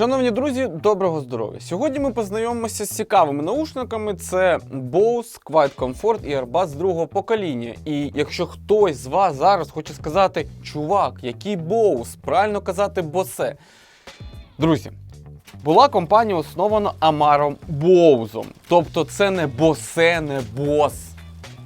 Шановні друзі, доброго здоров'я! Сьогодні ми познайомимося з цікавими наушниками. Це Bose Quiet Comfort Earbuds другого покоління. І якщо хтось з вас зараз хоче сказати, чувак, який Bose, правильно казати Bose. Друзі, була компанія основана Амаром Боузом. Тобто це не Bose, не Bose,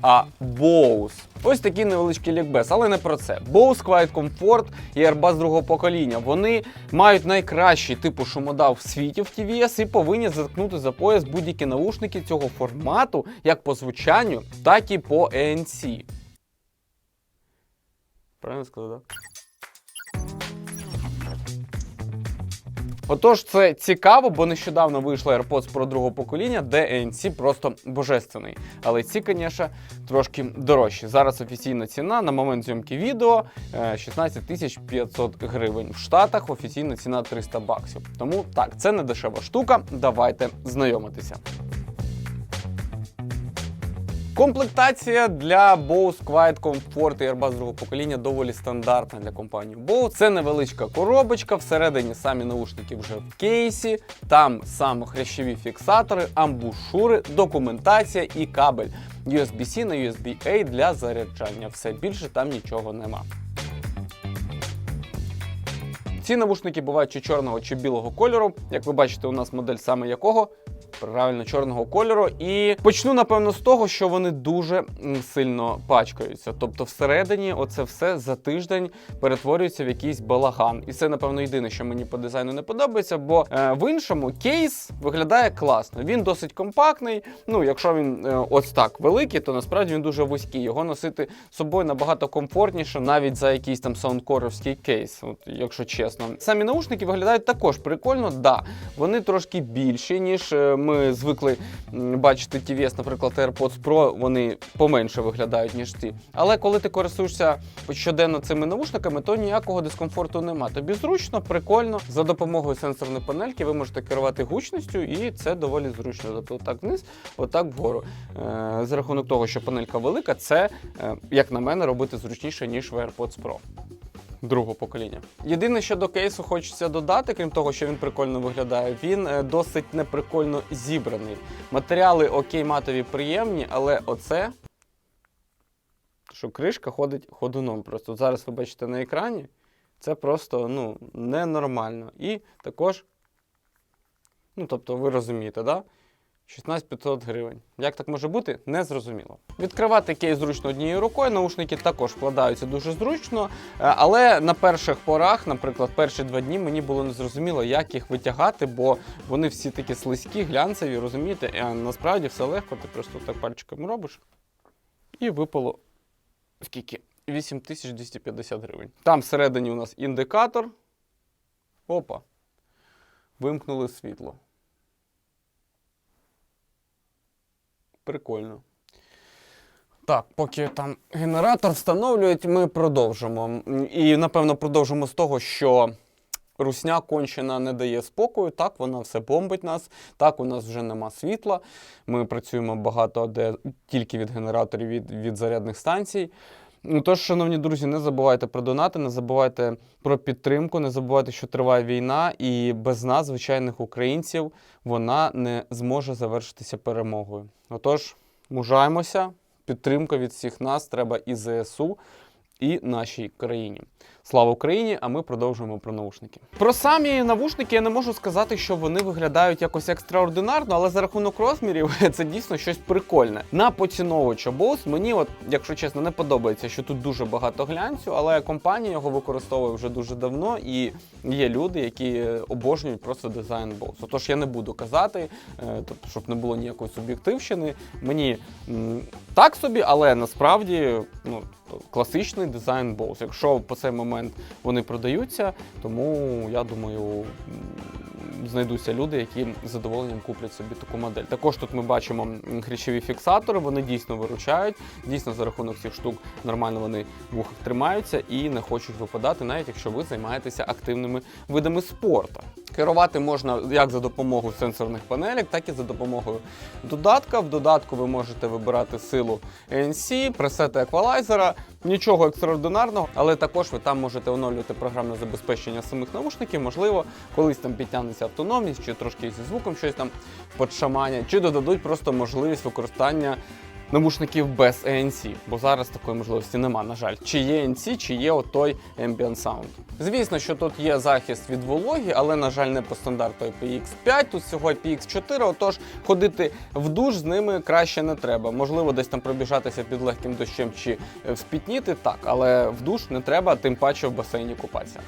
а Bose. Ось такий невеличкий лікбез, але не про це. Bose Quiet Comfort і Airbus другого покоління. Вони мають найкращий типу шумодав в світі в TVS і повинні заткнути за пояс будь-які наушники цього формату, як по звучанню, так і по ANC. Правильно сказав, так? Отож, це цікаво, бо нещодавно вийшла AirPods Pro другого покоління, де ANC просто божественний. Але ці, звісно, трошки дорожчі. Зараз офіційна ціна на момент зйомки відео е, 16 тисяч 500 гривень. В Штатах офіційна ціна 300 баксів. Тому так, це не дешева штука. Давайте знайомитися. Комплектація для Bose Quiet Comfort і Airbus другого покоління доволі стандартна для компанії Bose. Це невеличка коробочка, всередині самі наушники вже в кейсі, там саме хрящові фіксатори, амбушури, документація і кабель USB-C на USB-A для заряджання. Все більше там нічого нема. Ці навушники бувають чи чорного, чи білого кольору. Як ви бачите, у нас модель саме якого правильно чорного кольору. І почну, напевно, з того, що вони дуже сильно пачкаються. Тобто, всередині, оце все за тиждень перетворюється в якийсь балаган. І це, напевно, єдине, що мені по дизайну не подобається, бо е, в іншому кейс виглядає класно. Він досить компактний. Ну, якщо він е, ось так великий, то насправді він дуже вузький. Його носити з собою набагато комфортніше, навіть за якийсь там саундкоровський кейс, от, якщо чесно. Самі наушники виглядають також прикольно, да. Вони трошки більші, ніж е, ми звикли бачити TVS, наприклад, AirPods Pro, вони поменше виглядають, ніж ці. Але коли ти користуєшся щоденно цими наушниками, то ніякого дискомфорту нема. Тобі зручно, прикольно. За допомогою сенсорної панельки ви можете керувати гучністю, і це доволі зручно. Тобто отак вниз, отак вгору. Е, за рахунок того, що панелька велика, це, е, як на мене, робити зручніше, ніж в AirPods Pro другого покоління. Єдине, що до кейсу хочеться додати, крім того, що він прикольно виглядає, він е, досить неприкольно зібраний. Матеріали окей, матові приємні, але оце. Що кришка ходить ходуном. Просто зараз ви бачите на екрані. Це просто ну, ненормально. І також, ну тобто, ви розумієте, да? 16500 гривень. Як так може бути? Незрозуміло. Відкривати кейс зручно однією рукою, наушники також вкладаються дуже зручно, е, але на перших порах, наприклад, перші два дні мені було незрозуміло, як їх витягати, бо вони всі такі слизькі, глянцеві, розумієте? А насправді все легко, ти просто так пальчиком робиш і випало скільки? 8250 гривень. Там всередині у нас індикатор. Опа. Вимкнули світло. Прикольно. Так, поки там генератор встановлюють, ми продовжимо. І, напевно, продовжимо з того, що русня кончена не дає спокою. Так, вона все бомбить нас. Так, у нас вже нема світла. Ми працюємо багато де тільки від генераторів, від, від зарядних станцій. Ну, Тож, шановні друзі, не забувайте про донати, не забувайте про підтримку, не забувайте, що триває війна, і без нас, звичайних українців, вона не зможе завершитися перемогою. Отож, мужаємося, підтримка від всіх нас треба і ЗСУ, і нашій країні. Слава Україні! А ми продовжуємо про наушники. Про самі навушники я не можу сказати, що вони виглядають якось екстраординарно, але за рахунок розмірів це дійсно щось прикольне. На поціновувача Bose мені, от, якщо чесно, не подобається, що тут дуже багато глянцю, але компанія його використовує вже дуже давно, і є люди, які обожнюють просто дизайн Bose. Отож я не буду казати, е, тобто, щоб не було ніякої суб'єктивщини. Мені так собі, але насправді ну, класичний дизайн Bose. Якщо по цей момент вони продаються, тому я думаю. Знайдуться люди, які з задоволенням куплять собі таку модель. Також тут ми бачимо хрящові фіксатори, вони дійсно виручають. Дійсно, за рахунок цих штук нормально вони в вухах тримаються і не хочуть випадати, навіть якщо ви займаєтеся активними видами спорту. Керувати можна як за допомогою сенсорних панелек, так і за допомогою додатка. В додатку ви можете вибирати силу ANC, пресети еквалайзера. Нічого екстраординарного, але також ви там можете оновлювати програмне забезпечення самих навушників. Можливо, колись там підтягнеться автономність, чи трошки зі звуком щось там подшаманять, чи додадуть просто можливість використання навушників без ANC, бо зараз такої можливості нема, на жаль. Чи є ANC, чи є отой Ambient Sound. Звісно, що тут є захист від вологі, але, на жаль, не по стандарту IPX5, тут всього IPX4, отож ходити в душ з ними краще не треба. Можливо, десь там пробіжатися під легким дощем чи е, вспітніти, так, але в душ не треба, тим паче в басейні купатися.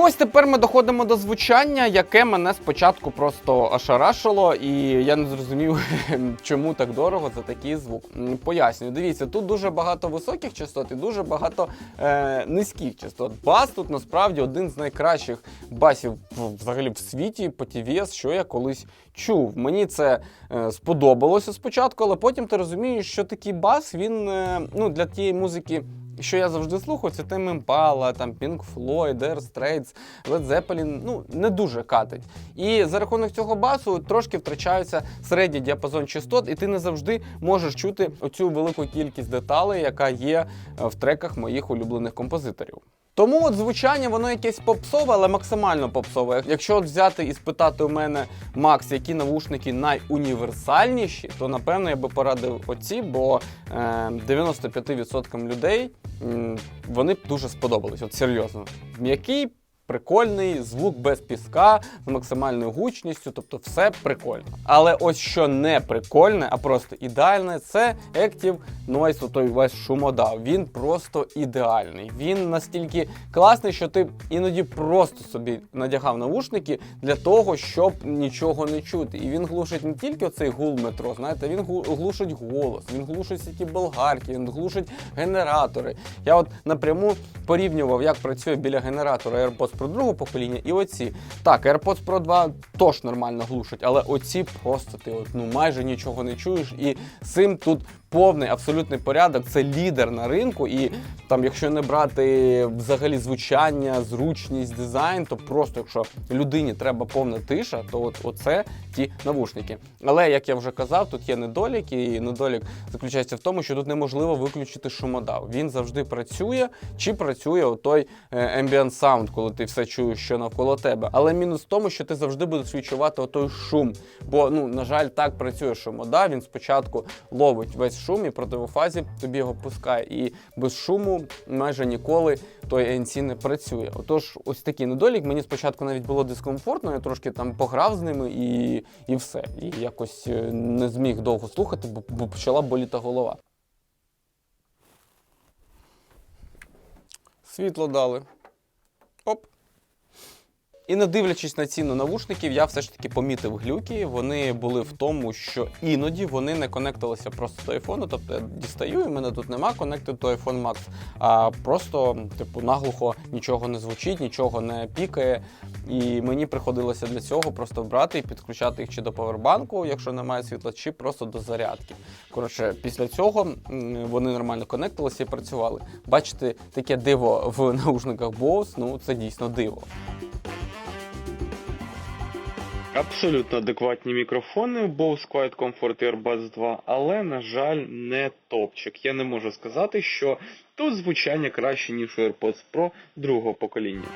Ось тепер ми доходимо до звучання, яке мене спочатку просто ошарашило, і я не зрозумів, чому так дорого за такий звук. Пояснюю, дивіться, тут дуже багато високих частот і дуже багато е, низьких частот. Бас тут насправді один з найкращих басів взагалі в світі по TVS, що я колись чув. Мені це е, сподобалося спочатку, але потім ти розумієш, що такий бас він е, ну, для тієї музики що я завжди слухав, це Тим Імпала, там Pink Floyd, Dire Straits, Led ну не дуже катить. І за рахунок цього басу трошки втрачається середній діапазон частот, і ти не завжди можеш чути оцю велику кількість деталей, яка є е, в треках моїх улюблених композиторів. Тому от звучання воно якесь попсове, але максимально попсове. Якщо от взяти і спитати у мене Макс, які навушники найуніверсальніші, то напевно я би порадив оці, бо е, 95% людей м, вони б дуже сподобались. От серйозно. М'який, прикольний, звук без піска, з максимальною гучністю, тобто все прикольно. Але ось що не прикольне, а просто ідеальне, це Active Noise, той весь шумодав. Він просто ідеальний. Він настільки класний, що ти іноді просто собі надягав навушники для того, щоб нічого не чути. І він глушить не тільки оцей гул метро, знаєте, він глушить голос, він глушить всі ті болгарки, він глушить генератори. Я от напряму порівнював, як працює біля генератора AirPods Pro другого покоління і оці. Так, AirPods Pro 2 теж нормально глушать, але оці просто ти от, ну, майже нічого не чуєш. І цим тут повний абсолютний порядок. Це лідер на ринку. І там, якщо не брати взагалі звучання, зручність, дизайн, то просто якщо людині треба повна тиша, то от оце ті навушники. Але як я вже казав, тут є недолік, і недолік заключається в тому, що тут неможливо виключити шумодав. Він завжди працює, чи працює отой е, ambient sound, коли ти все чуєш, що навколо тебе. Але мінус в тому, що ти завжди будеш відчувати отой шум. Бо, ну, на жаль, так працює шумодав. Він спочатку ловить весь шум і противофазі тобі його пускає. І без шуму майже ніколи той ANC не працює. Отож, ось такий недолік. Мені спочатку навіть було дискомфортно, я трошки там пограв з ними і, і все. І якось е, не зміг довго слухати, бо, бо почала боліти голова. Світло дали. Оп. І не дивлячись на ціну навушників, я все ж таки помітив глюки. Вони були в тому, що іноді вони не конектилися просто до айфону. Тобто я дістаю, і мене тут нема конекту до iPhone Max, а просто, типу, наглухо нічого не звучить, нічого не пікає. І мені приходилося для цього просто брати і підключати їх чи до павербанку, якщо немає світла, чи просто до зарядки. Коротше, після цього вони нормально конектилися і працювали. Бачите, таке диво в наушниках Bose, ну це дійсно диво. Абсолютно адекватні мікрофони Bose Quiet Comfort Earbuds 2, але, на жаль, не топчик. Я не можу сказати, що тут звучання краще, ніж у AirPods Pro другого покоління.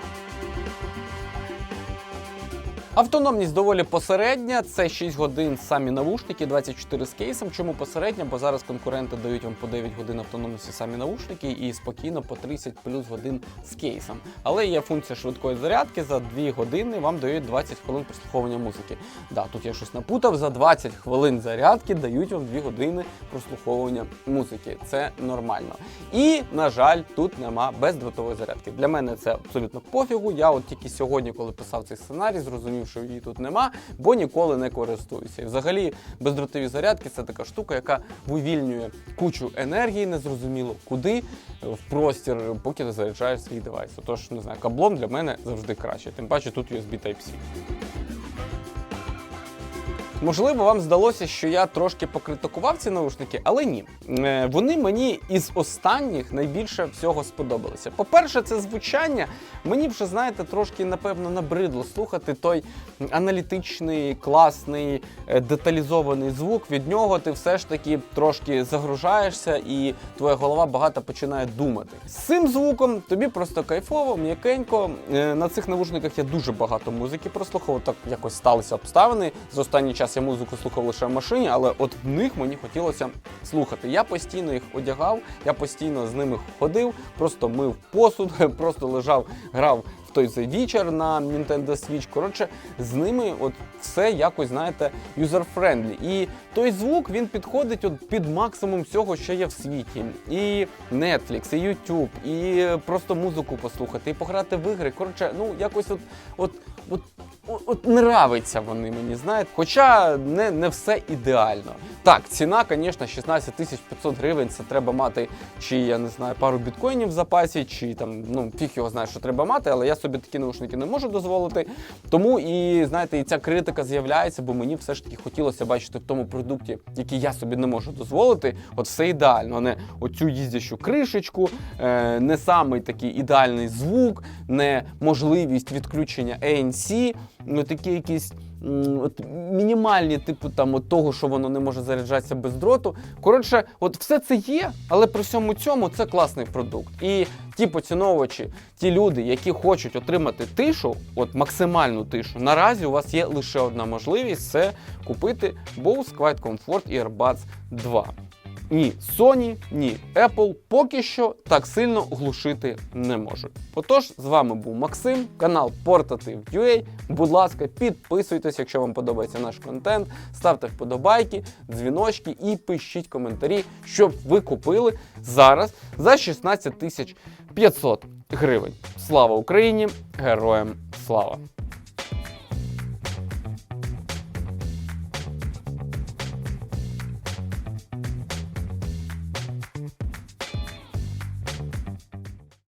Автономність доволі посередня, це 6 годин самі навушники, 24 з кейсом. Чому посередня? Бо зараз конкуренти дають вам по 9 годин автономності самі навушники і спокійно по 30 плюс годин з кейсом. Але є функція швидкої зарядки. За 2 години вам дають 20 хвилин прослуховування музики. Да, тут я щось напутав. За 20 хвилин зарядки дають вам 2 години прослуховування музики. Це нормально. І, на жаль, тут нема бездротової зарядки. Для мене це абсолютно пофігу. Я от тільки сьогодні, коли писав цей сценарій, зрозумів, що її тут нема, бо ніколи не користуюся. І взагалі бездротові зарядки це така штука, яка вивільнює кучу енергії, незрозуміло куди в простір, поки ти заряджаєш свій девайс. Тож не знаю, каблом для мене завжди краще. Тим паче тут USB Type-C. Можливо, вам здалося, що я трошки покритикував ці наушники, але ні. Е, Вони мені із останніх найбільше всього сподобалися. По-перше, це звучання. Мені вже, знаєте, трошки, напевно, набридло слухати той аналітичний, класний, е, деталізований звук. Від нього ти все ж таки трошки загружаєшся, і твоя голова багато починає думати. З цим звуком тобі просто кайфово, м'якенько. Е, На цих навушниках я дуже багато музики прослухав. Так якось сталися обставини. За останній час я музику слухав лише в машині, але от в них мені хотілося слухати. Я постійно їх одягав, я постійно з ними ходив, просто мив посуд, просто лежав, грав в той же вічер на Nintendo Switch. Коротше, з ними от все якось, знаєте, юзер-френдлі. І той звук він підходить от під максимум всього, що є в світі. І Netflix, і YouTube, і просто музику послухати, і пограти в ігри. Коротше, ну якось от, от, от, от, нравиться вони мені, знаєте. Хоча не, не все ідеально. Так, ціна, звісно, 16 тисяч 500 гривень. Це треба мати, чи я не знаю, пару біткоїнів в запасі, чи там ну фіг його знає, що треба мати, але я собі такі наушники не можу дозволити. Тому і знаєте, і ця критика з'являється, бо мені все ж таки хотілося бачити в тому продукті, який я собі не можу дозволити. От все ідеально, не оцю їздящу кришечку, е, не самий такий ідеальний звук, не можливість відключення ANC, ну такі якісь. От мінімальні, типу там от того, що воно не може заряджатися без дроту. Коротше, от все це є, але при всьому цьому це класний продукт. І ті поціновувачі, ті люди, які хочуть отримати тишу, от максимальну тишу, наразі у вас є лише одна можливість це купити Bose Quiet Comfort Earbuds 2. Ні Sony, ні Apple поки що так сильно глушити не можуть. Отож, з вами був Максим, канал Portative.ua. Будь ласка, підписуйтесь, якщо вам подобається наш контент, ставте вподобайки, дзвіночки і пишіть коментарі, щоб ви купили зараз за 16 тисяч 500 гривень. Слава Україні! Героям слава!